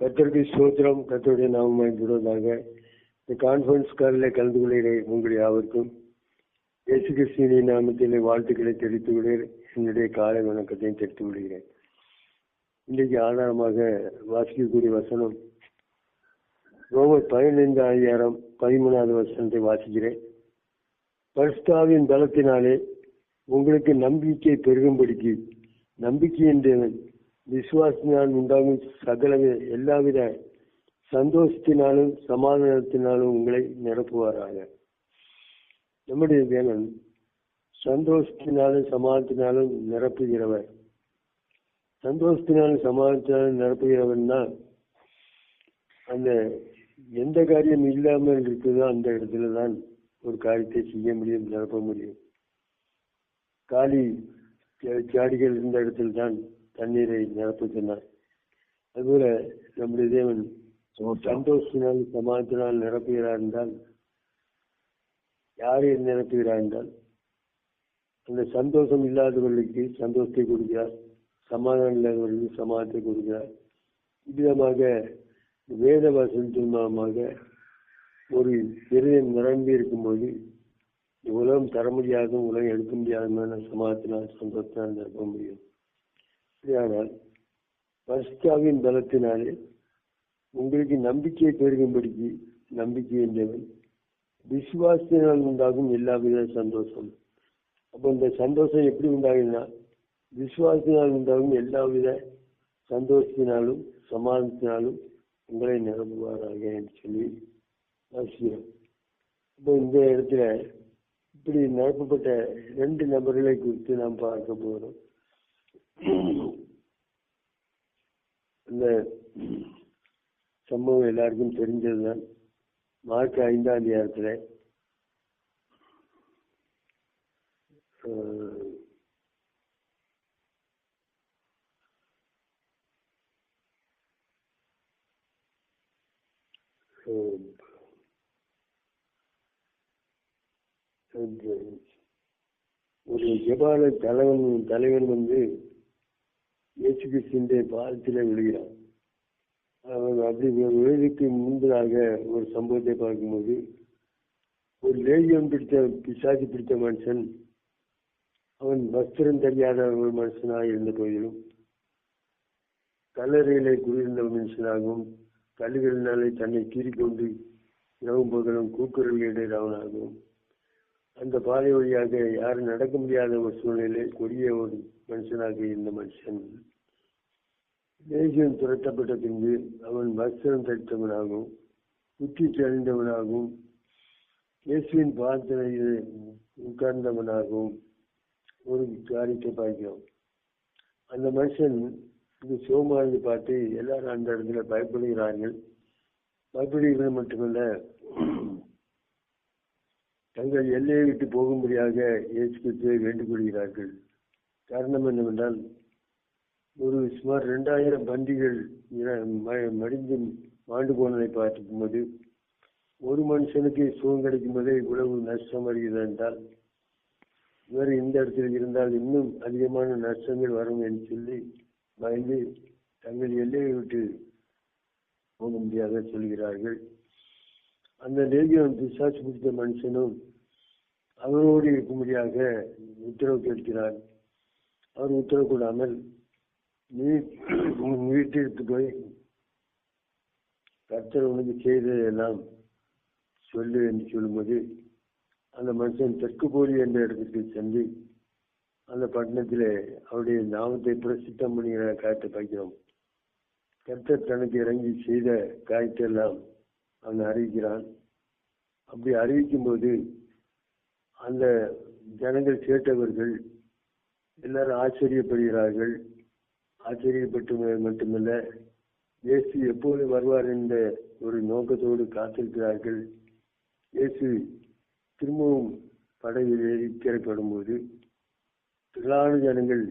கத்தருடைய சோத்திரம் கத்தருடைய நாமம் வாய்ந்துள்ளதாக இந்த கான்ஃபரன்ஸ் காலில் கலந்து கொள்கிற உங்களை யாவருக்கும். இயேசு கிறிஸ்துவின் நாமத்திலே வாழ்த்துக்களை தெரிவித்துக் கொள்கிறேன். என்னுடைய காலை வணக்கத்தையும் தெரிவித்துக் கொள்கிறேன். இன்றைக்கு ஆதாரமாக வாசிக்கக்கூடிய வசனம் ரோமர் பதினைந்து ஆயிரம் பதிமூணாவது வசனத்தை வாசிக்கிறேன். பரிஸ்தாவின் பலத்தினாலே உங்களுக்கு நம்பிக்கை பெருகும்படிக்கு நம்பிக்கை என்றவன் விசுவாசத்தினால் உண்டாகும் சகல எல்லாவித சந்தோஷத்தினாலும் சமாதானத்தினாலும் உங்களை நிரப்புவாராக. நம்முடைய தேவன் சந்தோஷத்தினாலும் சமாதானத்தினாலும் நிரப்புகிறவர். சந்தோஷத்தினாலும் சமாதானத்தினாலும் நிரப்புகிறவன்னா அந்த எந்த காரியம் இல்லாமல் இருக்குதோ அந்த இடத்துல தான் ஒரு காரியத்தை செய்ய முடியும் நிரப்ப முடியும். காலி சாடிகள் இருந்த இடத்தில் தான் தண்ணீரை நிரப்புகின்றார் அதுபோல நம்முடைய தேவன் சந்தோஷத்தினால் சமாதத்தினால் நிரப்புகிறார் என்றால் யாரை நிரப்புகிறார் என்றால் அந்த சந்தோஷம் இல்லாதவர்களுக்கு சந்தோஷத்தை கொடுக்கிறார். சமாதானம் இல்லாதவர்களுக்கு சமாதானத்தை கொடுக்கிறார். விதமாக வேத வசனத்தின் மூலமாக ஒரு இருதயம் நிரம்பி இருக்கும்போது உலகம் தர முடியாத உலகம் எடுக்க முடியாத சமாதத்தினால் சந்தோஷத்தினால் நிரப்ப முடியும். ஆனால் பரிஸ்தாவின் பலத்தினாலே உங்களுக்கு நம்பிக்கை பெருகும்படிக்கு நம்பிக்கை என்றவன் விசுவாசத்தினால் உண்டாகும் எல்லா வித சந்தோஷம் அப்போ இந்த சந்தோஷம் எப்படி உண்டாகுதுன்னா விசுவாசத்தினால் உண்டாகும் எல்லா வித சந்தோஷத்தினாலும் சமாதானத்தினாலும் உங்களை நிரம்புவாராக என்று சொல்லி வாசிக்கிறோம் இப்போ இந்த இடத்துல இப்படி நிரப்பப்பட்ட ரெண்டு நபர்களை குறித்து நாம் பார்க்க போகிறோம் இந்த சம்பவம் எல்லாருக்கும் தெரிஞ்சதுதான் மார்ச் ஐந்தாம் அதிகாரத்தில் ஒரு ஜபால தலைவன் தலைவன் வந்து இயேசு கிறிஸ்துடைய பாதத்தில் விழுகிறான் அவன் அப்படி விழுதுக்கு முன்பதாக ஒரு சம்பவத்தை பார்க்கும்போது ஒரு லேகியம் பிடித்த பிசாசி பிடித்த மனுஷன் அவன் வஸ்திரம் தெரியாத ஒரு மனுஷனாக இருந்த போதிலும் கல்லறையிலே குடியிருந்த மனுஷனாகவும் கல்லுகளினாலே தன்னை கீறிக்கொண்டு இரவும் பகலும் கூக்குரல்களுடையவனாகவும் அந்த பாதை வழியாக யாரும் நடக்க முடியாத ஒரு சூழ்நிலை கொடிய ஒரு மனுஷனாக இருந்த மனுஷன். தேசியம் துரத்தப்பட்ட பின்பு அவன் வஸ்திரம் தரித்தவனாகவும் புத்தி தெளிந்தவனாகவும் இயேசுவின் பாதத்தில் உட்கார்ந்தவனாகவும் ஒரு காரியத்தை பார்க்கிறோம். அந்த மனுஷன் இது சிவமானது பார்த்து எல்லாரும் அந்த இடத்துல பயப்படுகிறார்கள். பயப்படுகிறது மட்டுமல்ல தங்கள் எல்லையை விட்டு போகும்படியாக இயேசு கிறிஸ்துவை கொள்கிறார்கள் காரணம் என்னவென்றால் ஒரு சுமார் ரெண்டாயிரம் பண்டிகள் மடிந்து மாண்டு போனதை பார்த்துக்கும் போது ஒரு மனுஷனுக்கு சுகம் கிடைக்கும் போதே இவ்வளவு நஷ்டம் வருகிறது என்றால் இவர் இந்த இடத்துல இருந்தால் இன்னும் அதிகமான நஷ்டங்கள் வரும் என்று சொல்லி பயந்து தங்கள் எல்லையை விட்டு போக முடியாத சொல்கிறார்கள். அந்த லேகியம் பிசாசு பிடித்த மனுஷனும் அவரோடு இருக்கும்படியாக உத்தரவு கேட்கிறார். அவர் உத்தரவு கூடாமல் நீ உன் வீட்டிற்கு போய் கர்த்தர் உனக்கு செய்ததெல்லாம் சொல்லு என்று சொல்லும்போது அந்த மனுஷன் தெற்கு போலி என்ற இடத்துக்கு சென்று அந்த பட்டணத்தில் அவருடைய நாமத்தை பிரசித்தம் பண்ணுகிற காயத்தை பார்க்கிறோம். கர்த்தர் தனக்கு இறங்கி செய்த காயத்தை எல்லாம் அவன் அறிவிக்கிறான். அப்படி அறிவிக்கும் போது அந்த ஜனங்கள் கேட்டவர்கள் எல்லாரும் ஆச்சரியப்படுகிறார்கள். ஆச்சரியப்பட்டு மட்டுமல்ல இயேசு எப்போது வருவார் என்ற ஒரு நோக்கத்தோடு காத்திருக்கிறார்கள். இயேசு திரும்பவும் படையில் ஏறி திரைப்படும் போது திரளான ஜனங்கள்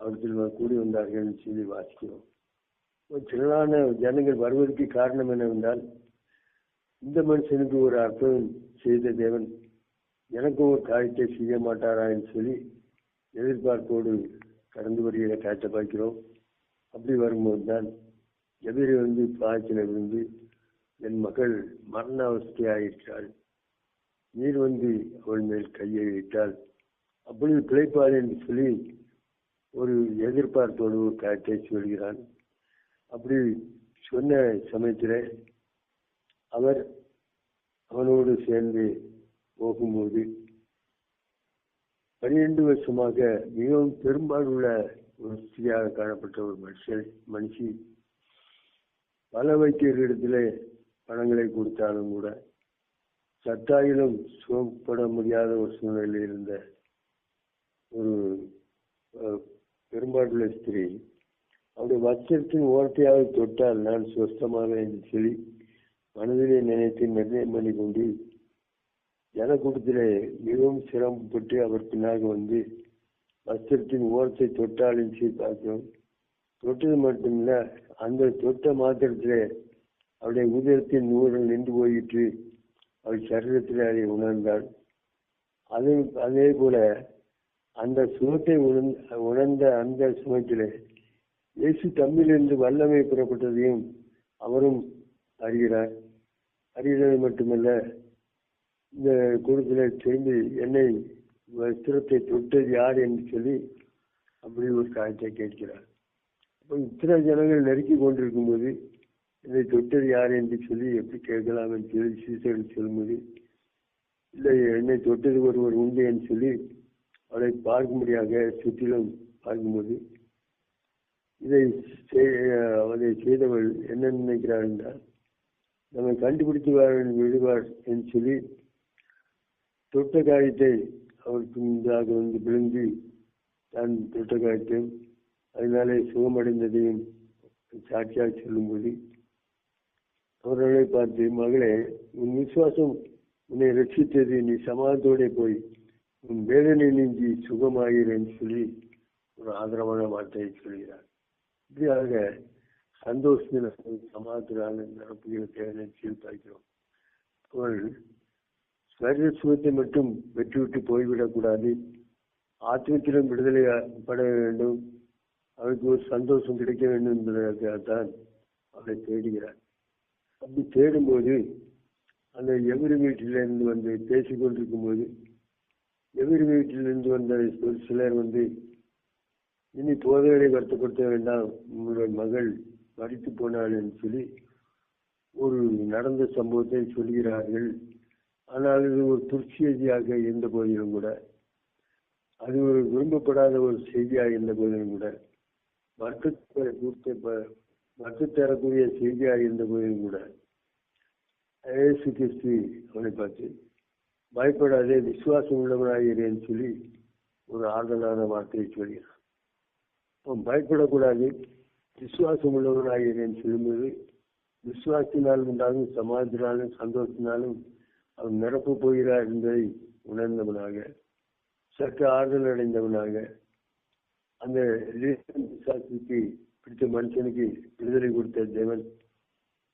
அவர்கள் கூடி வந்தார்கள். சொல்லி வாசிக்கிறோம். திரளான ஜனங்கள் வருவதற்கு காரணம் என்னவென்றால் இந்த மனுஷனுக்கு ஒரு அற்புதம் செய்த தேவன் எனக்கும் ஒரு காரியத்தை செய்ய மாட்டாரா என்று சொல்லி எதிர்பார்ப்போடு கடந்து வருகிற காற்றை பார்க்கிறோம். அப்படி வரும்போது தான் எதிரி வந்து பாய்ச்சல விழுந்து என் மகள் மரண அவஸ்தையாயிற்றாள் நீர் வந்து அவள் மேல் கையை வைத்தால் அப்பொழுது பிழைப்பாள் என்று சொல்லி ஒரு எதிர்பார்ப்போடு ஒரு காட்டை சொல்கிறான். அப்படி சொன்ன சமயத்தில் அவர் அவனோடு சேர்ந்து போகும்போது பன்னிரண்டு வருஷமாக மிகவும் பெரும்பாலுள்ள ஒரு ஸ்திரியாக காணப்பட்ட ஒரு மனுஷன் மனுஷி. பல வைத்தியர்களிடத்தில் பணங்களை கொடுத்தாலும் கூட சத்தாயிலும் சுகப்பட முடியாத ஒரு சூழ்நிலையில் இருந்த ஒரு பெரும்பாலுள்ள ஸ்திரீ. அவருடைய வஸ்திரத்தின் ஓரத்தையாக தொட்டால் நான் சுஸ்தமாக என்று சொல்லி மனதிலே நினைத்து நிர்ணயம் பண்ணி கொண்டு ஜனக்கூட்டத்திலே மிகவும் சிரமப்பட்டு அவர் பின்னாக வந்து வஸ்திரத்தின் ஓரத்தை தொட்டாலும் சரி பார்த்தோம் தொட்டது மட்டுமில்ல அந்த தொட்ட மாத்திரத்திலே அவருடைய உதயத்தின் நூறு நின்று போயிட்டு அவள் சரீரத்தில் அதை உணர்ந்தாள் அது அதே போல அந்த சுகத்தை உணர்ந்த உணர்ந்த அந்த சுகத்திலே இயேசு தம்மிலிருந்து வல்லமை புறப்பட்டதையும் அவரும் அறிகிறார் அறிகிறது மட்டுமல்ல இந்த குழுத்தில் திரும்பி என்னை வஸ்திரத்தை தொட்டது யார் என்று சொல்லி அப்படி ஒரு காரியத்தை கேட்கிறார். அப்போ இத்தனை ஜனங்கள் நெருக்கி கொண்டிருக்கும் போது என்னை தொட்டது யார் என்று சொல்லி எப்படி கேட்கலாம் என்று சொல்லி சீசர்கள் சொல்லும்போது இல்லை என்னை தொட்டது ஒருவர் உண்டு என்று சொல்லி அவரை பார்க்கும்படியாக சுற்றிலும் பார்க்கும்போது இதை அவரை செய்தவள் என்ன நினைக்கிறார் என்றால் நம்மை கண்டுபிடித்து விடுவார் என்று சொல்லி தொட்ட காரியத்தை அவருக்கு முன்பாக வந்து விழுந்து தான் தொட்ட காரியத்தையும் அதனாலே சுகமடைந்ததையும் சாட்சியாக சொல்லும்போது அவர்களை பார்த்து மகளே உன் விசுவாசம் உன்னை ரட்சித்தது. நீ சமாதத்தோட போய் உன் வேதனை நீங்கி சுகமாகிறேன்னு சொல்லி ஒரு ஆதரவான வார்த்தையை சொல்கிறார். இப்படியாக சந்தோஷத்தில் சமாதத்தினால நடப்புகள் தேவையை சீர்பாய்க்கிறோம் அவர்கள் சரீர சுகத்தை மட்டும் வெற்றிவிட்டு போய்விடக்கூடாது ஆத்மத்திலும் விடுதலை பட வேண்டும். அவருக்கு ஒரு சந்தோஷம் கிடைக்க வேண்டும் என்பதற்காகத்தான் அவரை தேடுகிறார் அப்படி தேடும்போது அந்த எவரி வீட்டிலிருந்து வந்து பேசிக் கொண்டிருக்கும் போது எவரி வீட்டிலிருந்து வந்த ஒரு சிலர் வந்து இனி போதவரை வருத்தப்படுத்த வேண்டாம். உங்களுடைய மகள் மறித்து போனாள் என்று சொல்லி ஒரு நடந்த சம்பவத்தை சொல்கிறார்கள். ஆனால் இது ஒரு துர்ச்செய்தியாக இருந்த போதிலும் கூட அது ஒரு விரும்பப்படாத ஒரு செய்தியாக இருந்த போதிலும் கூட வருத்தத்தை மற்ற தரக்கூடிய செய்தியாக இருந்த போதிலும் கூட ஏசு கிறிஸ்து அவனை பார்த்து பயப்படாதே விசுவாசம் உள்ளவனாகிறேன்னு சொல்லி ஒரு ஆறுதலான வார்த்தையை சொல்கிறான். அவன் பயப்படக்கூடாது. விசுவாசம் உள்ளவனாகிறேன்னு சொல்லும்போது விசுவாசத்தினால் உண்டாகும் சமாதத்தினாலும் சந்தோஷத்தினாலும் அவன் நிரப்பு போகிறார் என்பதை உணர்ந்தவனாக சற்று ஆறுதல் அடைந்தவனாக அந்த விசுவாசத்துக்கு பிடித்த மனுஷனுக்கு விடுதலை கொடுத்த தேவன்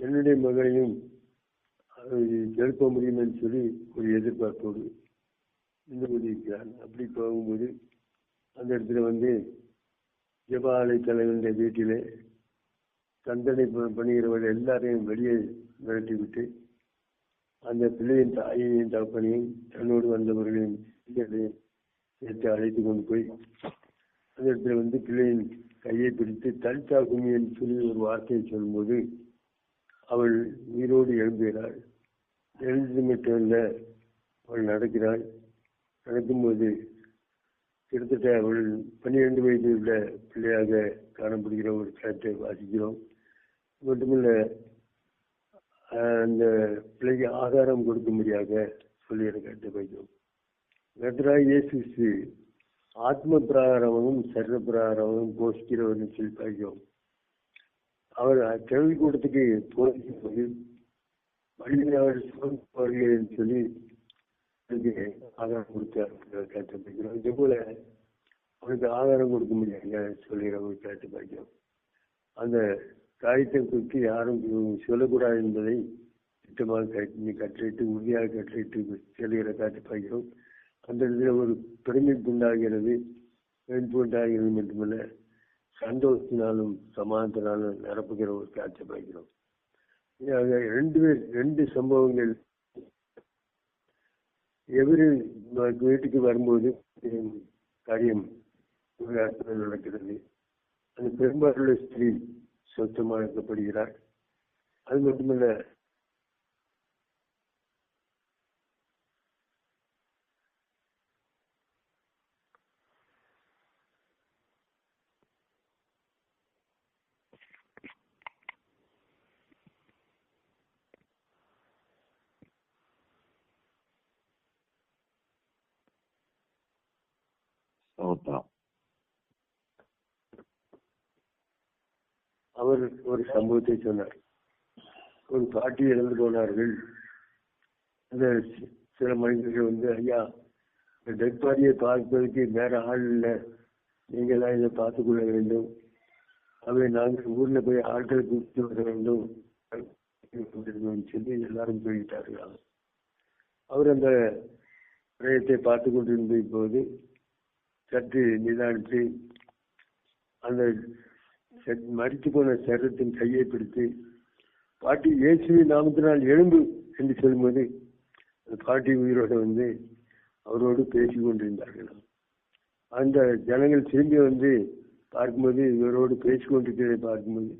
என்னுடைய மகளையும் எழுப்ப முடியும் என்று சொல்லி ஒரு எதிர்பார்ப்போடு நின்று கொண்டிருக்கிறான். அப்படி போகும்போது அந்த இடத்துல வந்து ஜபாலை தலைவனுடைய வீட்டிலே தண்டனை பண்ணுகிறவர்கள் எல்லாரையும் வெளியே விரட்டி விட்டு அந்த பிள்ளையின் தாயையும் தகப்பனையும் தன்னோடு வந்தவர்களையும் சேர்த்து அழைத்து கொண்டு போய் அந்த இடத்துல வந்து பிள்ளையின் கையை பிடித்து தலித்தா குமி என்று சொல்லி ஒரு வார்த்தையை சொல்லும்போது அவள் உயிரோடு எழும்புகிறாள். எழுந்தது மட்டும் இல்லை அவள் நடக்கிறாள். நடக்கும்போது கிட்டத்தட்ட அவள் பன்னிரெண்டு வயது உள்ள பிள்ளையாக காணப்படுகிற ஒரு சாட்டை வாசிக்கிறோம். மட்டுமில்ல அந்த பிள்ளைக்கு ஆதாரம் கொடுக்கும்படியாக சொல்லி கருத்தை வைக்கிறோம் கர்த்தராய் இயேசு ஆத்ம பிராரமும் சர்வ பிராரமும் போஷிக்கிறவர்னு சொல்லி பார்க்கிறோம். அவர் கேள்விக்கூடத்துக்கு போதிக்கும் போது வழியில் அவர் வருகிறேன்னு சொல்லி ஆதாரம் கொடுத்தார் கேட்டு படிக்கிறோம் இதே போல அவனுக்கு ஆதாரம் கொடுக்க முடியாது. சொல்லிடுறவங்க கேட்டு படிக்கிறோம் அந்த காரியத்தை குறித்து யாரும் சொல்லக்கூடாது என்பதை திட்டமாக கட்டி கற்றிட்டு உறுதியாக கற்றிட்டு சொல்லுகிற காட்டு பார்க்கிறோம். அந்த இடத்துல ஒரு பெருமைப்பு உண்டாகிறது வெண்பு உண்டாகிறது மட்டுமல்ல சந்தோஷத்தினாலும் சமாதானத்தினாலும் நிரப்புகிற ஒரு காட்சி பார்க்கிறோம். ரெண்டு பேர் ரெண்டு சம்பவங்கள் எவரு வீட்டுக்கு வரும்போது காரியம் நடக்கிறது. அந்த பெரும்பாலுள்ள ஸ்திரீ சொத்தமாக இருக்கப்படுகிறார் அது மட்டுமல்ல ஸ்தோத்திரம் அவர் ஒரு சம்பவத்தை சொன்னார். ஒரு பாட்டி இறந்து போனார்கள். அந்த சில மனிதர்கள் வந்து ஐயா இந்த டெட் பாடியை பார்ப்பதற்கு வேற ஆள் இல்லை. நீங்கள் தான் இதை பார்த்துக் கொள்ள வேண்டும். அவை நாங்கள் ஊர்ல போய் ஆட்களை கூப்பிட்டு வர வேண்டும். சொல்லி எல்லாரும் சொல்லிட்டார்கள். அவர் அந்த பிரயத்தை பார்த்து கொண்டிருந்த போது சற்று நிதானித்து அந்த மறித்து போன சரத்தின் கையை பிடித்து பாட்டி இயேசுவின் நாமத்தினால் எழும்பு என்று சொல்லும்போது அந்த பாட்டி உயிரோடு வந்து அவரோடு பேசி கொண்டிருந்தார்கள். அந்த ஜனங்கள் திரும்பி வந்து பார்க்கும்போது இவரோடு பேசி கொண்டிருக்கிறதை பார்க்கும்போது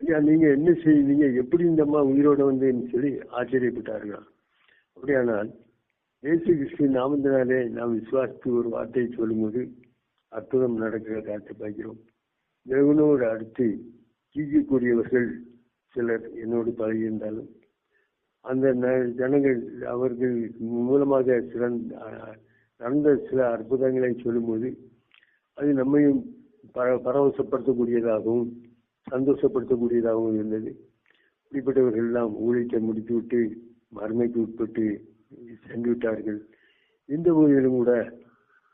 ஐயா நீங்கள் என்ன செய்வீங்க எப்படி இந்த அம்மா உயிரோட வந்து சொல்லி ஆச்சரியப்பட்டார்களாம் அப்படியானால் இயேசு கிருஷ்ணன் நாமத்தினாலே நாம் விசுவாசித்து ஒரு வார்த்தையை சொல்லும்போது அற்புதம் நடக்கிற காட்சி பார்க்கிறோம். தேவனோடு அடுத்து ஜீவிக்கக்கூடியவர்கள் சிலர் என்னோடு பழகியிருந்தாலும் அந்த ந- ஜனங்கள் அவர்கள் மூலமாக சிறந்த நடந்த சில அற்புதங்களை சொல்லும்போது அது நம்மையும் பர- பரவசப்படுத்தக்கூடியதாகவும் சந்தோஷப்படுத்தக்கூடியதாகவும் இருந்தது. இப்படிப்பட்டவர்கள் எல்லாம் ஊழியத்தை முடித்துவிட்டு மறுமைக்கு உட்பட்டு சென்று விட்டார்கள் இந்த போதிலும் கூட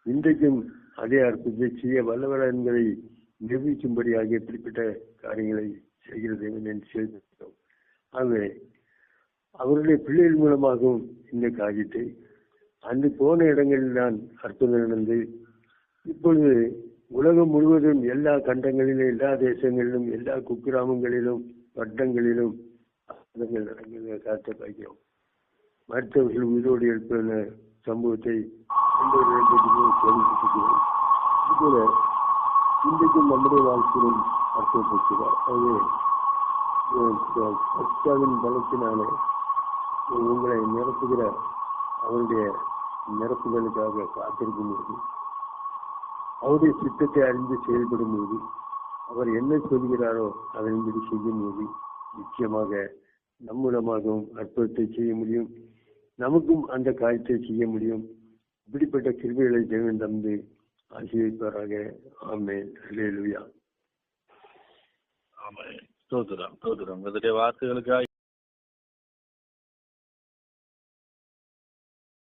இன்றைக்கும் அதே அற்புதத்தை செய்ய வல்லவர் என்பதை நிரூபிக்கும்படியாக குறிப்பிட்ட காரியங்களை செய்கிறது என்று ஆகவே அவருடைய பிள்ளைகள் மூலமாகவும் இந்த காரியத்தை அன்று போன இடங்களில் தான் அற்புதம் நடந்து இப்பொழுது உலகம் முழுவதும் எல்லா கண்டங்களிலும் எல்லா தேசங்களிலும் எல்லா குக்கிராமங்களிலும் வட்டங்களிலும் அற்புதங்கள் நடக்கிற மருத்துவர்கள் உயிரோடு எழுப்பின சம்பவத்தை எந்த ஒரு கேள்விப்பட்டிருக்கிறோம் இன்றைக்கும் நம்முடைய வாழ்க்கையிலும் அர்த்தப்படுத்துகிறார் அது சத்தாவின் பலத்தினாலே உங்களை நிரப்புகிற அவருடைய நிரப்புதலுக்காக காத்திருக்கும் போது அவருடைய சித்தத்தை அறிந்து செயல்படும் போது அவர் என்ன சொல்கிறாரோ அதன்படி செய்யும் போது நிச்சயமாக நம் மூலமாகவும் அற்புதத்தை செய்ய முடியும். நமக்கும் அந்த காரியத்தை செய்ய முடியும். இப்படிப்பட்ட கிருபைகளை தேவன் தந்து ஆசீர்வதிப்பாராக. ஆமென். அல்லேலூயா ஆமென். தோதுராம் தோதுராம் இதனுடைய வார்த்தைகளுக்காக